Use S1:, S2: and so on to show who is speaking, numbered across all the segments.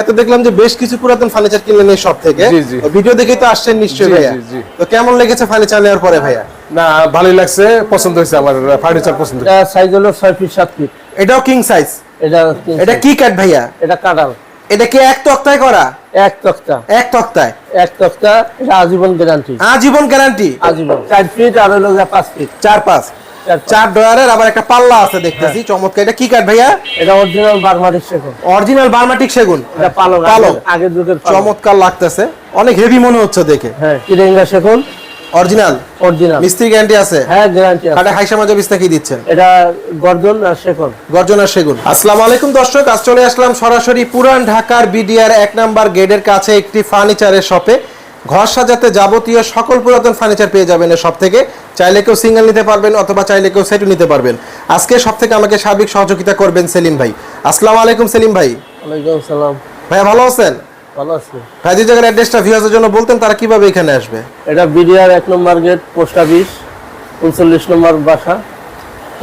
S1: এত দেখলাম যে বেশ কিছু পুরাতন ফার্নিচার কিনলেন এই সব থেকে।
S2: জি, জি।
S1: ভিডিও দেখেই তো আসছেন নিশ্চয়ই ভাইয়া। তো কেমন লেগেছে ফার্নিচার নেওয়ার পরে ভাইয়া?
S2: না ভালোই লাগছে। পছন্দ হয়েছে আমার ফার্নিচার পছন্দ
S3: এটা সাইজ হলো ছয় ফিট সাত ফিট
S1: এটাও কিং সাইজ
S3: এটা
S1: এটা কি কাঠ ভাইয়া?
S3: এটা কাটাল
S1: এটা কি এক তক্তায় করা?
S3: এক তক্তা।
S1: এক তক্তায়?
S3: এক তক্তা এটা আজীবন গ্যারান্টি
S1: আজীবন গ্যারান্টি
S3: আজীবন। চার ফিট আর হলো পাঁচ ফিট
S1: চার পাঁচ।
S3: চার
S1: ডয়ারের আবার একটা পাল্লা আছে দেখতেছি
S3: হ্যাঁ।
S1: চমৎকার। এটা কি কাঠ ভাইয়া?
S3: এটা অরিজিনাল বারমাটিক শেখো
S1: অরিজিনাল বার্মাটিক সেগুন।
S3: এটা পালক
S1: পালক।
S3: যুগের
S1: চমৎকার লাগতেছে। অনেক হেভি মনে হচ্ছে দেখে।
S3: হ্যাঁ কিরেঙ্গা শেখুন
S1: অরিজিনাল
S3: অরিজিনাল
S1: মিস্ত্রি গ্যারান্টি আছে?
S3: হ্যাঁ গ্যারান্টি আছে।
S1: হাইসা মাজা বিস্তা কি দিচ্ছেন?
S3: এটা গর্জন আর শেখুন
S1: গর্জন আর সেগুন। আসসালামু আলাইকুম দর্শক আজ চলে আসলাম সরাসরি পুরান ঢাকার বিডিআর এক নাম্বার গেটের কাছে একটি ফার্নিচারের শপে ঘর সাজাতে যাবতীয় সকল পুরাতন ফার্নিচার পেয়ে যাবেন শপ থেকে চাইলে কেউ সিঙ্গেল নিতে পারবেন অথবা চাইলে কেউ সেটও নিতে পারবেন। আজকে সব থেকে আমাকে সার্বিক সহযোগিতা করবেন সেলিম ভাই। আসসালামু আলাইকুম সেলিম ভাই।
S3: ওয়ালাইকুম সালাম
S1: ভাইয়া ভালো আছেন?
S3: ভালো আছে।
S1: ভাই যে জায়গার অ্যাড্রেসটা ভিউয়ার্সের জন্য বলতেন তারা কীভাবে এখানে আসবে?
S3: এটা বিডিআর এক নম্বর গেট পোস্ট অফিস উনচল্লিশ নম্বর বাসা।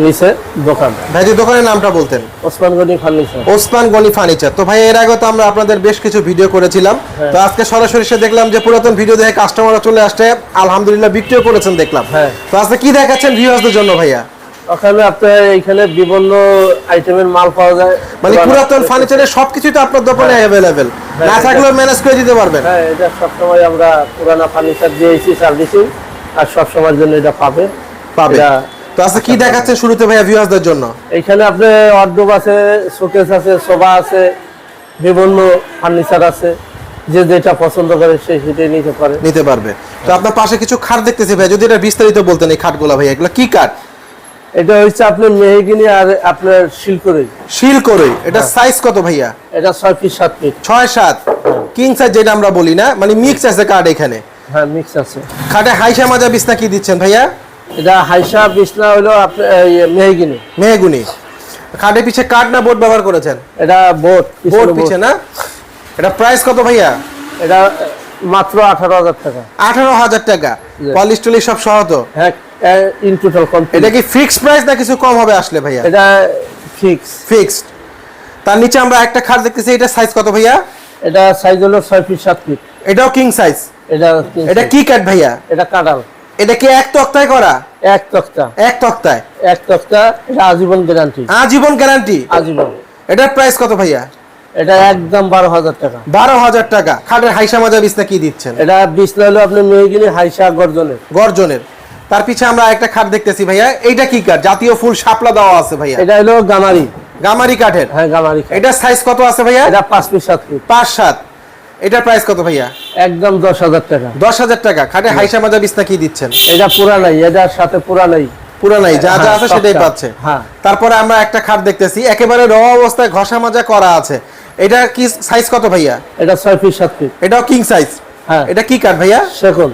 S3: নিচে দোকান।
S1: ভাই যে দোকানের নামটা বলতেন।
S3: ওসমানগঞ্জ ফার্নিচার।
S1: ওসমান গনি ফার্নিচার। তো ভাই এর আগে তো আমরা আপনাদের বেশ কিছু ভিডিও করেছিলাম। তো আজকে সরাসরি এসে দেখলাম যে পুরাতন ভিডিও দেখে কাস্টমাররা চলে আসছে। আলহামদুলিল্লাহ বিক্রিও করেছেন দেখলাম।
S3: হ্যাঁ।
S1: তো আজকে কি দেখাচ্ছেন ভিউয়ার্সদের জন্য ভাইয়া?
S3: ওখানে আপনার বিভিন্ন আইটেমের মাল পাওয়া যায়।
S1: মানে পুরাতন ফার্নিচারের সবকিছুই তো আপনার দোকানে অ্যাভেলেবেল না থাকলেও ম্যানেজ করে দিতে পারবেন।
S3: হ্যাঁ এটা সবসময় আমরা পুরানা ফার্নিচার দিয়েছি সার্ভিসিং আর সবসময়ের জন্য এটা পাবে।
S1: পাবে। তো আজকে কি দেখাচ্ছেন শুরুতে ভাইয়া ভিউয়ার্সদের জন্য?
S3: এখানে আপনি অর্ডব আছে শোকেস আছে সোফা আছে বিভিন্ন ফার্নিচার আছে যে যেটা পছন্দ করে সে সেটাই নিতে পারে।
S1: নিতে পারবে। তো আপনার পাশে কিছু খাট দেখতেছি ভাই যদি এটা বিস্তারিত বলতেন এই খাটগুলো ভাইয়া এগুলো কি কাঠ
S3: এটা হচ্ছে আপনার মেহগিনি আর আপনার শিলকরি
S1: শিল করে এটা
S3: হ্যাঁ।
S1: সাইজ কত ভাইয়া?
S3: এটা ছয় ফিট সাত ফিট
S1: ছয় সাত। কিং সাইজ যেটা আমরা বলি না মানে মিক্স আছে কাঠ এখানে।
S3: হ্যাঁ মিক্স আছে।
S1: খাটে হাইসা মাজা বিছনা কি দিচ্ছেন ভাইয়া?
S3: এটা হাইসা বিছনা হলো আপনার মেহগিনি।
S1: মেহগুনি। খাটে পিছে কাঠ না বোর্ড ব্যবহার করেছেন?
S3: এটা বোট
S1: বোর্ড পিছে না? এটা প্রাইস কত ভাইয়া?
S3: এটা মাত্র আঠারো হাজার টাকা।
S1: আঠারো হাজার টাকা। পলিশ টলিশ সব সহ তো?
S3: হ্যাঁ ইন টোটাল কমপ্লিট
S1: এটা কি ফিক্সড প্রাইস না কিছু কম হবে আসলে ভাইয়া?
S3: এটা ফিক্স
S1: ফিক্সড তার নিচে আমরা একটা খাট দেখতেছি এটা সাইজ কত ভাইয়া?
S3: এটা সাইজ হলো ছয় ফিট সাত ফিট
S1: এটাও কিং সাইজ
S3: এটা
S1: এটা কি কাঠ ভাইয়া?
S3: এটা কাটাল
S1: এটা কি এক তক্তায় করা?
S3: এক তক্তা।
S1: এক তক্তায়?
S3: এক তক্তা এটা আজীবন গ্যারান্টি
S1: আজীবন গ্যারান্টি
S3: আজীবন।
S1: এটার প্রাইস কত ভাইয়া?
S3: এটা একদম বারো হাজার টাকা।
S1: বারো হাজার টাকা। খাটের হাইসা মাজা বিছনা কি দিচ্ছেন?
S3: এটা বিছনা হলো আপনি মেহগিনি হাইসা গর্জনের।
S1: গর্জনের। তার পিছে আমরা একটা খাট দেখতেছি ভাইয়া। এইটা কি কাঠ? জাতীয় ফুল শাপলা দেওয়া আছে ভাইয়া।
S3: এটা হলো গামারি।
S1: গামারি কাঠের।
S3: হ্যাঁ গামারি।
S1: এটার সাইজ কত আছে ভাইয়া?
S3: এটা পাঁচ ফিট সাত ফিট।
S1: পাঁচ সাত। এটার প্রাইস কত ভাইয়া?
S3: একদম দশ হাজার টাকা।
S1: দশ হাজার টাকা। খাটে হাইসা মাজা বিছনা কি দিচ্ছেন?
S3: এটা পুরা নাই এটার সাথে পুরা নাই
S1: পুরো নাই যা যা
S3: হ্যাঁ,
S1: আছে সেটাই পাচ্ছে।
S3: হ্যাঁ।
S1: তারপরে আমরা একটা খাট দেখতেছি একেবারে র অবস্থায় ঘষা মাজা করা আছে। এটা কি সাইজ কত ভাইয়া?
S3: এটা ছয় ফিট সাত ফিট
S1: এটাও কিং সাইজ
S3: হ্যাঁ।
S1: এটা কি কাঠ ভাইয়া?
S3: সেগুন।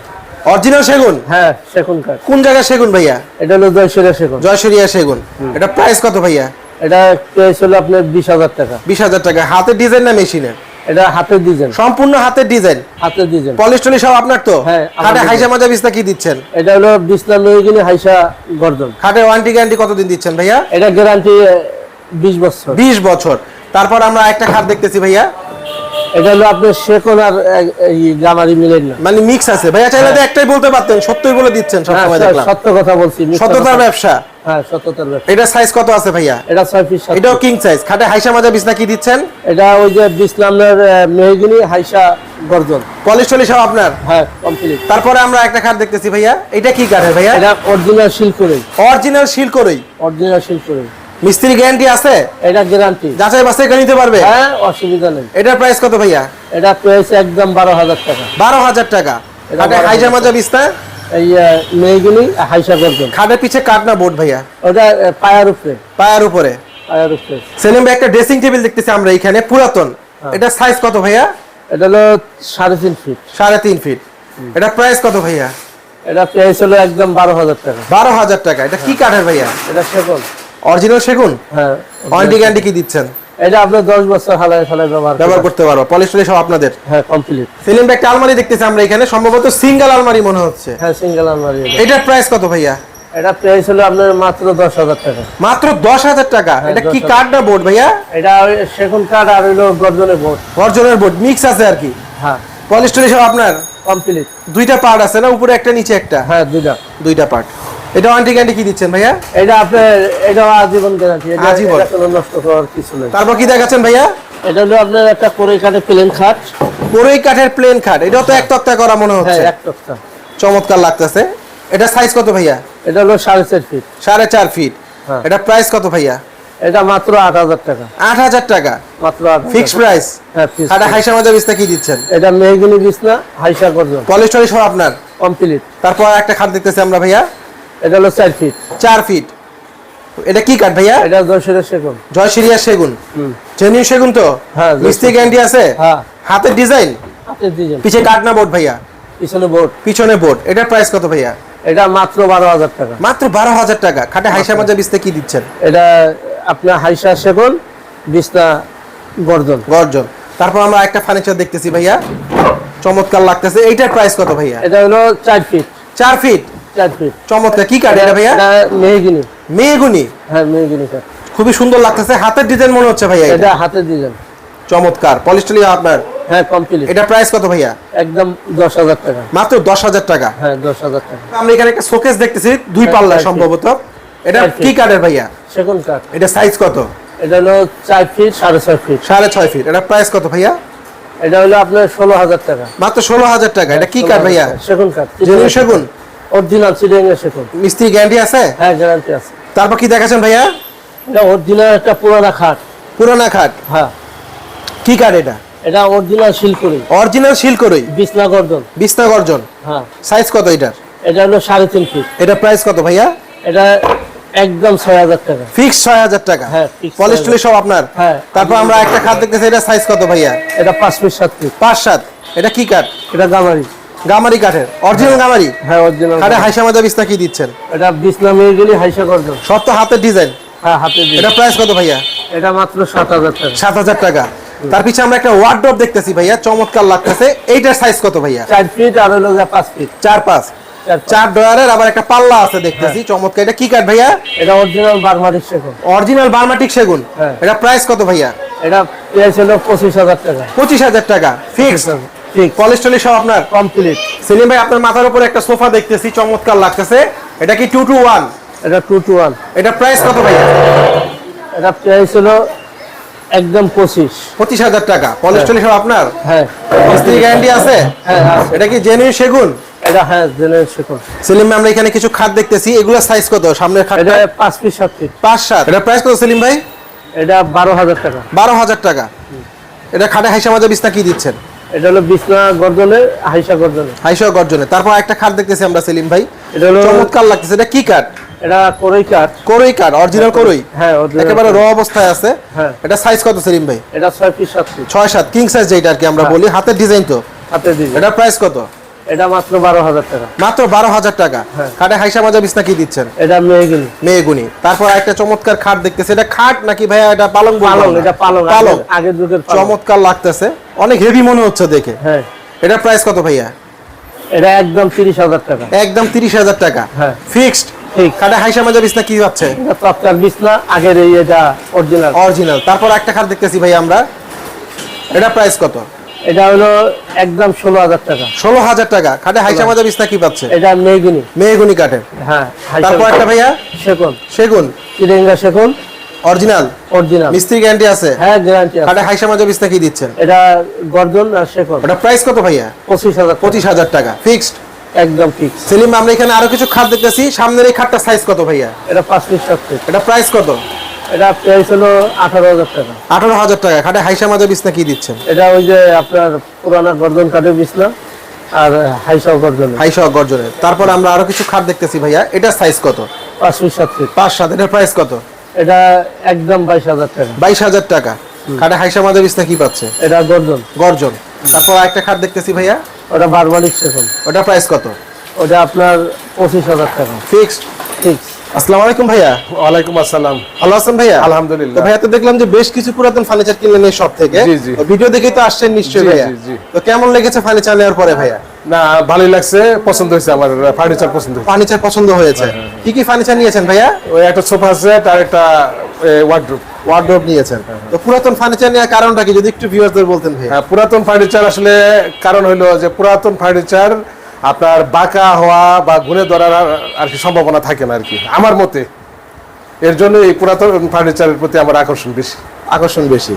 S1: অরিজিনাল সেগুন?
S3: হ্যাঁ সেগুন কাঠ।
S1: কোন জায়গায় সেগুন ভাইয়া?
S3: এটা হলো জয়সুরিয়া সেগুন।
S1: জয়সরিয়া সেগুন। এটা প্রাইস কত ভাইয়া?
S3: এটা প্রাইস হলো আপনার বিশ হাজার টাকা।
S1: বিশ হাজার টাকা। হাতে ডিজাইন না মেশিনের
S3: এটা হাতের ডিজাইন।
S1: সম্পূর্ণ হাতের ডিজাইন।
S3: হাতের ডিজাইন।
S1: পলিশ টলিশ সব আপনার তো?
S3: হ্যাঁ,
S1: খাটে হাইসা মাজা বিছনা কি দিচ্ছেন?
S3: এটা হলো বিছনা গেলে হাইসা গর্জন।
S1: খাটে ওয়ারেন্টি গ্যারান্টি কতদিন দিচ্ছেন ভাইয়া?
S3: এটা গ্যারান্টি বিশ বছর।
S1: বিশ বছর। তারপর আমরা একটা খাট দেখতেছি ভাইয়া।
S3: এটা হলো আপনার সেকন আর গামারি মিলেন না।
S1: মানে মিক্স আছে। ভাইয়া চাইলে তো একটাই বলতে পারতেন সত্যই বলে দিচ্ছেন
S3: হ্যাঁ,
S1: সবসময় দেখলাম।
S3: সত্য কথা বলছি
S1: ব্যবসা।
S3: হ্যাঁ সত্যতার ব্যবসা।
S1: এটা সাইজ কত আছে ভাইয়া?
S3: এটা ছয় ফিট সাত
S1: এটাও কিং সাইজ খাটে হাইসা মাজা বিছনা কি দিচ্ছেন?
S3: এটা ওই যে মেহগিনি হাইসা গর্জন।
S1: পলিশ টলিশ সব আপনার?
S3: হ্যাঁ কমপ্লিট
S1: তারপরে আমরা একটা খাট দেখতেছি ভাইয়া। এটা কি কাঠের ভাইয়া?
S3: এটা অরিজিনাল শিলকুড়ি।
S1: অরিজিনাল শিল করেই
S3: অরিজিনাল শিলকুড়ি।
S1: মিস্ত্রি গ্যারান্টি আছে?
S3: এটা গ্যারান্টি
S1: যাচাই বাছাই করে নিতে পারবে?
S3: হ্যাঁ অসুবিধা নেই।
S1: এটার প্রাইস কত ভাইয়া?
S3: এটা প্রাইস একদম বারো হাজার টাকা।
S1: বারো হাজার টাকা।
S3: এটা
S1: খাটে
S3: 12,000
S1: হাইজা মাজা বিছনা
S3: এই মেহগিনি হাইসা গর্জন
S1: খাটের পিছে কাঠ না বোর্ড ভাইয়া?
S3: ওটা পায়ার উপরে।
S1: পায়ের উপরে।
S3: পায়ার উপরে।
S1: সেলিম ভাই একটা ড্রেসিং টেবিল দেখতেছি আমরা এখানে পুরাতন।
S3: হ্যাঁ।
S1: এটা সাইজ কত ভাইয়া?
S3: এটা হলো সাড়ে তিন ফিট
S1: সাড়ে তিন ফিট এটা প্রাইস কত ভাইয়া?
S3: এটা প্রাইস হলো একদম বারো হাজার টাকা।
S1: বারো হাজার টাকা। এটা কি কাঠের ভাইয়া?
S3: এটা সেগুন।
S1: অরিজিনাল সেগুন?
S3: হ্যাঁ
S1: ওয়ারেন্টি গ্যারান্টি কি দিচ্ছেন?
S3: এটা আপনার দশ বছর হালায় ফালায় ব্যবহার করতে
S1: ব্যবহার করতে পারব। পলিশ টলিশ সব আপনাদের।
S3: হ্যাঁ কমপ্লিট
S1: ভাই একটা আলমারি দেখতেছি আমরা এখানে। সম্ভবত সিঙ্গেল আলমারি মনে হচ্ছে।
S3: হ্যাঁ সিঙ্গেল আলমারি এটা।
S1: এটার প্রাইস কত ভাইয়া?
S3: এটা প্রাইস হলো আপনার মাত্র দশ হাজার টাকা।
S1: মাত্র দশ হাজার টাকা?
S3: হ্যাঁ,
S1: এটা কি
S3: 10,000
S1: কাঠ না বোর্ড ভাইয়া?
S3: এটা সেগুন কাঠ আর হইল গর্জনের বোর্ড
S1: অর্জনের বোর্ড মিক্স আছে আর কি?
S3: হ্যাঁ।
S1: পলিশ পলিস্টরি সব আপনার?
S3: কমপ্লিট
S1: দুইটা পার্ট আছে না? উপরে একটা নিচে একটা?
S3: হ্যাঁ দুইটা।
S1: দুইটা পার্ট এটা ওয়ারেন্টি গ্যারান্টি কি দিচ্ছেন ভাইয়া?
S3: এটা আপনার এটা আজীবন গ্যারান্টি এটা
S1: আজীবন।
S3: কোনো নষ্ট করার কিছু নেই।
S1: তারপর কি দেখাচ্ছেন ভাইয়া?
S3: এটা হলো আপনার একটা কোরে কাঠে প্লেন খাট।
S1: পুরোই কাঠের প্লেন খাট এটা তো এক তক্তা করা মনে
S3: হ্যাঁ
S1: হচ্ছে।
S3: এক টকটা
S1: চমৎকার লাগতেছে। এটা সাইজ কত ভাইয়া?
S3: এটা হলো সাড়ে চার ফিট
S1: সাড়ে চার ফিট
S3: হ্যাঁ।
S1: এটা প্রাইস কত ভাইয়া?
S3: এটা মাত্র আট হাজার টাকা।
S1: আট হাজার টাকা।
S3: মাত্র
S1: ফিক্স প্রাইস
S3: হ্যাঁ fixed
S1: হাইসা মাজা বিস্তা কি দিচ্ছেন?
S3: এটা মেহগিনি বিছনা হাইসা গর্জন।
S1: পলিস্টরি সব আপনার?
S3: কমপ্লিট
S1: তারপর একটা খাট দেখতেছি আমরা ভাইয়া।
S3: এটা হলো চার ফিট
S1: চার ফিট এটা কি কাঠ ভাইয়া?
S3: এটা দশের সেগুন।
S1: জয় সিরিয়া সেগুন জেনুইন সেগুন তো?
S3: হ্যাঁ,
S1: মিস্ত্রি গ্যারান্টি আছে?
S3: হ্যাঁ।
S1: হাতের ডিজাইন?
S3: আপনি দিয়েছেন
S1: পিছে কাঠ না বোর্ড ভাইয়া?
S3: পিছনে বোর্ড।
S1: পিছনে বোর্ড। এটার প্রাইস কত ভাইয়া?
S3: এটা মাত্র বারো হাজার টাকা।
S1: মাত্র বারো হাজার টাকা। খাটে হাইসা মাজা বিস্তে কি দিচ্ছেন?
S3: এটা আপনার হাইসা সেগুন বিছনা গর্জন।
S1: গর্জন। তারপর আমরা একটা ফার্নিচার দেখতেছি ভাইয়া। চমৎকার লাগতেছে। এইটার প্রাইস কত ভাইয়া?
S3: এটা হলো চার ফিট
S1: চার ফিট
S3: চার ফিট
S1: চমৎকার। কি কাঠ এটা ভাইয়া?
S3: এটা মেহগিনি। হ্যাঁ মেহগিনি
S1: খুবই সুন্দর লাগতেছে। হাতের ডিজাইন মনে হচ্ছে ভাইয়া এটা।
S3: এটা হাতে দিলেন
S1: চমৎকার। পলিস্টলি আপনার?
S3: হ্যাঁ কমপ্লিট
S1: এটা প্রাইস কত ভাইয়া?
S3: একদম দশ হাজার টাকা।
S1: মাত্র দশ হাজার টাকা?
S3: হ্যাঁ দশ হাজার টাকা।
S1: আমরা এখানে একটা শোকেস দেখতেছি দুই
S3: হ্যাঁ,
S1: পাল্লা সম্ভবত। এটা
S3: চার
S1: কি কাঠের ভাইয়া?
S3: সেগুন কাঠ
S1: এটা সাইজ কত?
S3: এটা হলো চার ফিট সাড়ে ছয় ফিট
S1: সাড়ে ছয় ফিট এটা প্রাইস কত ভাইয়া?
S3: এটা হলো আপনার ষোলো হাজার টাকা।
S1: মাত্র ষোলো হাজার টাকা। এটা কি কাঠ ভাইয়া?
S3: সেগুন কাঠ
S1: সেগুন?
S3: অরিজিনাল চিডিং এর সেগুন
S1: মিস্ত্রি গ্যারান্টি আছে?
S3: হ্যাঁ গ্যারান্টি আছে।
S1: তারপর কি দেখাচ্ছেন ভাইয়া?
S3: এটা অরিজিনাল একটা পুরানা খাট।
S1: পুরানা খাট।
S3: হ্যাঁ।
S1: কি কাঠ এটা?
S3: এটা অরিজিনাল শিলকুড়ি।
S1: অরিজিনাল শিলকরই
S3: বিছনা গর্জন।
S1: বিছনা গর্জন।
S3: হ্যাঁ।
S1: সাইজ কত এটার?
S3: এটা হলো সাড়ে তিন ফিট
S1: এটা প্রাইস কত ভাইয়া?
S3: এটা একদম ছয় হাজার টাকা।
S1: ফিক্স ছয় হাজার টাকা।
S3: হ্যাঁ,
S1: পলিশ
S3: 6,000
S1: সব আপনার।
S3: হ্যাঁ।
S1: তারপর আমরা একটা খাট দেখতেছি এটা সাইজ কত ভাইয়া?
S3: এটা পাঁচ ফিট সাত ফিট
S1: পাঁচ সাত। এটা কি কাঠ
S3: এটা গামারি।
S1: গামারি কাঠের অরিজিনাল গামারি?
S3: হ্যাঁ অরিজিনাল
S1: খাটে হাইসা মাজা বিছনা কি দিচ্ছেন?
S3: এটা বিছনা মেয়ে গেলে হাইসা গর্জন
S1: সব তো হাতের ডিজাইন
S3: হ্যাঁ হাতে দিয়ে
S1: এটা প্রাইস কত ভাইয়া?
S3: এটা মাত্র সাত হাজার টাকা।
S1: সাত হাজার টাকা। তার পিছে আমরা একটা ওয়ার্ড্রপ দেখতেছি ভাইয়া চমৎকার লাগতেছে। এইটার সাইজ কত ভাইয়া?
S3: চার ফিট আর হলো গিয়ে পাঁচ ফিট
S1: চার পাঁচ।
S3: চার পাঁচ।
S1: চার ডয়ারের আবার একটা পাল্লা আছে দেখতেছি চমৎকার। এটা কি কাঠ ভাইয়া?
S3: এটা অরিজিনাল বারমারিক সেগুন।
S1: অরিজিনাল বার্মাটিক সেগুন।
S3: হ্যাঁ।
S1: এটা প্রাইস কত ভাইয়া?
S3: এটা প্রাইস হলো পঁচিশ হাজার টাকা।
S1: পঁচিশ হাজার টাকা। ফিক্স
S3: ঠিক
S1: পলিশ সব আপনার
S3: কমপ্লিট
S1: সেলিম ভাই আপনার মাথার উপরে একটা সোফা দেখতেছি চমৎকার লাগতেছে। এটা কি টু টু ওয়ান
S3: এটা টু টু ওয়ান
S1: এটা প্রাইস কত ভাইয়া?
S3: এটা প্রাইস হলো একদম পঁচিশ।
S1: পঁচিশ হাজার টাকা। পলিশ টলি সব আপনার?
S3: হ্যাঁ।
S1: মিস্ত্রি গ্যারান্টি আছে?
S3: হ্যাঁ আছে।
S1: এটা কি জেনুইন সেগুন?
S3: এটা হ্যাঁ জেনারেল সেগুন।
S1: সেলিম ভাই আমরা এখানে কিছু খাট দেখতেছি। এগুলো সাইজ কত? সামনের
S3: এটা
S1: খাটটা
S3: পাঁচ ফিট সাত ফিট
S1: পাঁচ সাত। এটা প্রাইস কত সেলিম ভাই?
S3: এটা বারো হাজার টাকা।
S1: বারো হাজার টাকা। এটা খাটে হাইসা মাজা বিস্তা কি দিচ্ছেন?
S3: এটা হলো বিছনা গর্জনে হাইসা গর্জনে।
S1: হাইসা গর্জনে। তারপর একটা খাট দেখতেছি আমরা সেলিম ভাই।
S3: এটা হলো
S1: চমৎকার লাগতেছে। এটা কি কাঠ
S3: এটা কোরই কাঠ
S1: করই কাঠ অরিজিনাল করই?
S3: হ্যাঁ
S1: একেবারে র অবস্থায় আছে।
S3: হ্যাঁ।
S1: এটা সাইজ কত সেলিম ভাই?
S3: এটা ছয় পিস সাত ফিট
S1: ছয় সাত কিং সাইজ যেটা আর কি আমরা
S3: হ্যাঁ।
S1: বলি। হাতের ডিজাইন তো?
S3: হাতের ডিজাইন
S1: এটা প্রাইস কত?
S3: এটা মাত্র বারো হাজার টাকা।
S1: মাত্র বারো হাজার টাকা।
S3: হ্যাঁ।
S1: খাটে হাইসা মাজা বিছনা কি দিচ্ছেন?
S3: এটা মেয়েগিনি।
S1: মেয়েগুনি। তারপর একটা চমৎকার খাট দেখতেছে। এটা খাট নাকি ভাইয়া এটা পালং
S3: পালং এটা পালং
S1: পালং।
S3: আগের যুগের
S1: চমৎকার লাগতেছে। অনেক হেভি মনে হচ্ছে দেখে।
S3: হ্যাঁ।
S1: এটা প্রাইস কত ভাইয়া?
S3: এটা একদম তিরিশ হাজার টাকা।
S1: একদম তিরিশ হাজার টাকা।
S3: হ্যাঁ।
S1: ফিক্সড খাটে হাইসা মাজা বিছনা কি পাচ্ছে
S3: এটা বিছনা আগের এই এটা অরিজিনাল
S1: অরিজিনাল তারপর একটা খাট দেখতেছি ভাই আমরা। এটা প্রাইস কত?
S3: এটা হলো একদম ষোলো হাজার টাকা।
S1: ষোলো হাজার টাকা। খাটে হাইসা মাজা বিছনা কি পাচ্ছে?
S3: এটা মেয়েগিনি
S1: মেয়েগুনি কাঠের
S3: হ্যাঁ
S1: তারপর একটা ভাইয়া?
S3: সেগুন।
S1: সেগুন।
S3: চিরেঙ্গা সেগুন।
S1: অরিজিনাল?
S3: অরিজিনাল।
S1: মিস্ত্রি গ্যারান্টি আছে?
S3: হ্যাঁ গ্যারান্টি আছে।
S1: খাটে হাইসা মাজা বিছনা কি দিচ্ছেন?
S3: এটা গর্জন আর সেগুন।
S1: ওটা প্রাইস কত ভাইয়া?
S3: পঁচিশ হাজার পঁচিশ
S1: হাজার টাকা। ফিক্সড
S3: একদম ফিক্স
S1: সেলিম আমরা এখানে আরও কিছু খাট দেখতেছি। সামনের এই খাটটা সাইজ কত ভাইয়া?
S3: এটা পাঁচ ফিট সাত ফিট
S1: এটা প্রাইস কত?
S3: এটা প্রাইস হলো আঠারো হাজার টাকা।
S1: আঠারো হাজার টাকা। খাটে হাইসা মাজা বিছনা কি দিচ্ছেন?
S3: এটা ওই যে আপনার পুরানা গর্জন কাঠের বিছনা আর হাইসাও গর্জন
S1: হাইসা গর্জনের। তারপর আমরা আরও কিছু খাট দেখতেছি ভাইয়া। এটা সাইজ কত?
S3: পাঁচ ফিট সাত ফিট।
S1: পাঁচ সাত। এটার প্রাইস কত?
S3: এটা একদম বাইশ হাজার টাকা।
S1: বাইশ হাজার টাকা। খাটে হাইসা মাজা বিছনা কি পাচ্ছে?
S3: এটা গর্জন।
S1: গর্জন। তারপর একটা খাট দেখতেছি ভাইয়া।
S3: ওটা বারবারিক সেগুন।
S1: ওটা প্রাইস কত?
S3: ওটা আপনার পঁচিশ হাজার টাকা।
S1: ফিক্সড
S3: ফিক্স
S1: আসসালামু আলাইকুম ভাইয়া।
S2: ওয়ালাইকুম আসসালাম।
S1: ভালো আছেন ভাইয়া?
S2: আলহামদুলিল্লাহ।
S1: ভাইয়া তো দেখলাম যে বেশ কিছু পুরাতন ফার্নিচার কিনলেন এই সব থেকে।
S2: জি, জি।
S1: ভিডিও দেখেই তো আসছেন নিশ্চয়ই ভাইয়া। তো কেমন লেগেছে ফার্নিচার নেওয়ার পরে ভাইয়া?
S2: না ভালোই লাগছে পছন্দ হয়েছে আমার ফার্নিচার পছন্দ হয়েছে।
S1: ফার্নিচার পছন্দ হয়েছে। কি কি ফার্নিচার নিয়েছেন ভাইয়া?
S2: ওই একটা সোফা সেট আর একটা ওয়ার্ডরোব
S1: ওয়ার্ডরোব নিয়েছেন। তো পুরাতন ফার্নিচার নেওয়ার কারণটা কি? যদি একটু ভিউয়ারদের বলতেন ভাইয়া।
S2: হ্যাঁ পুরাতন ফার্নিচার আসলে কারণ হলো যে পুরাতন ফার্নিচার আপনার বাঁকা হওয়া বা ঘুরে ধরার আর- কি সম্ভাবনা থাকে না আর কি আমার মতে। এর জন্য এই পুরাতন ফার্নিচারের প্রতি আমার আকর্ষণ বেশি।
S1: আকর্ষণ বেশি।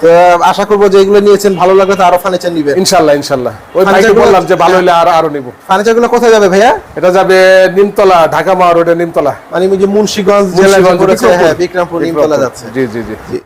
S1: তো আশা করব যে এগুলো নিয়েছেন ভালো লাগবে তো আরও ফার্নিচার নিবেন।
S2: ইনশাল্লাহ ইনশাল্লাহ। ওই ভাইকে বললাম যে ভালো হলে আর আরও নিব।
S1: ফার্নিচারগুলো কোথায় যাবে ভাইয়া?
S2: এটা যাবে নিমতলা ঢাকা মহা রোডে নিমতলা।
S1: মানে যে মুন্সিগঞ্জ জেলা যে
S2: মুন্সিগঞ্জ,
S1: করেছে,
S2: বিক্রমপুর।
S1: হ্যাঁ বিক্রমপুর নিমতলা যাচ্ছে।
S2: জি জি। জি।